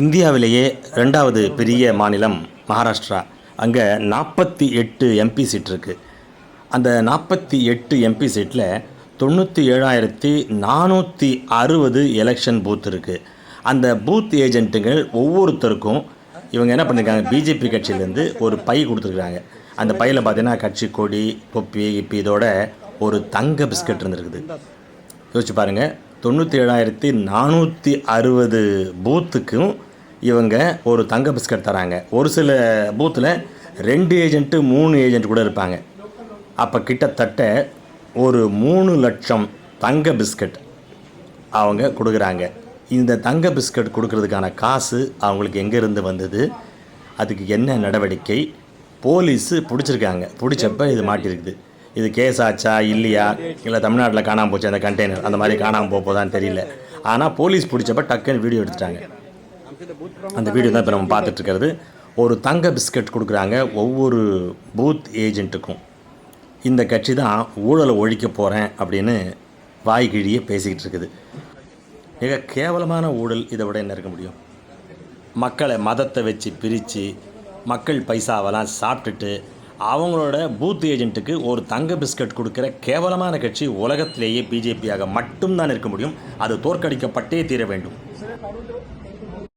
இந்தியாவிலேயே ரெண்டாவது பெரிய மாநிலம் மகாராஷ்டிரா. அங்கே நாற்பத்தி எட்டு எம்பி சீட் இருக்குது அந்த நாற்பத்தி எட்டு எம்பி சீட்டில் தொண்ணூற்றி ஏழாயிரத்தி நானூற்றி அறுபது எலெக்ஷன் பூத் இருக்குது அந்த பூத் ஏஜென்ட்டுங்கள் ஒவ்வொருத்தருக்கும் இவங்க என்ன பண்ணியிருக்காங்க பிஜேபி கட்சியிலேருந்து ஒரு பை கொடுத்துருக்குறாங்க. அந்த பையில் பார்த்தீங்கன்னா கட்சி கொடி தொப்பி இப்பி இதோட ஒரு தங்க பிஸ்கட் இருந்திருக்குது. யோசிச்சு பாருங்கள் தொண்ணூற்றி ஏழாயிரத்தி நானூற்றி அறுபது பூத்துக்கும் இவங்க ஒரு தங்க பிஸ்கட் தராங்க. ஒரு சில பூத்தில் ரெண்டு ஏஜென்ட்டு மூணு ஏஜென்ட் கூட இருப்பாங்க. அப்போ கிட்டத்தட்ட ஒரு மூணு லட்சம் தங்க பிஸ்கட் அவங்க கொடுக்குறாங்க. இந்த தங்க பிஸ்கட் கொடுக்கறதுக்கான காசு அவங்களுக்கு எங்கேருந்து வந்தது? அதுக்கு என்ன நடவடிக்கை? போலீஸு பிடிச்சிருக்காங்க. பிடிச்சப்ப இது மாட்டிருக்குது. இது கேஸ் ஆச்சா? இல்லையா? இல்லை தமிழ்நாட்டில் காணாமல் போச்சு? அந்த கண்டெய்னர் அந்த மாதிரி காணாமல் போதான்னு தெரியல. ஆனால் போலீஸ் பிடிச்சப்ப டக்குன்னு வீடியோ எடுத்துட்டாங்க. அந்த வீடியோ தான் இப்போ நம்ம பார்த்துட்டு இருக்கிறது ஒரு தங்க பிஸ்கட் கொடுக்குறாங்க ஒவ்வொரு பூத் ஏஜென்ட்டுக்கும். இந்த கட்சி தான் ஊழலை ஒழிக்க போகிறேன் அப்படின்னு வாய் கிழியே பேசிக்கிட்டு இருக்குது மிக கேவலமான ஊழல் இதை விட என்ன இருக்க முடியும்? மக்களை மதத்தை வச்சு பிரித்து மக்கள் பைசாவெல்லாம் சாப்பிட்டுட்டு அவங்களோட பூத் ஏஜென்ட்டுக்கு ஒரு தங்க பிஸ்கட் கொடுக்குற கேவலமான கட்சி உலகத்திலேயே பிஜேபியாக மட்டும்தான் இருக்க முடியும். அது தோற்கடிக்கப்பட்டே தீர வேண்டும்.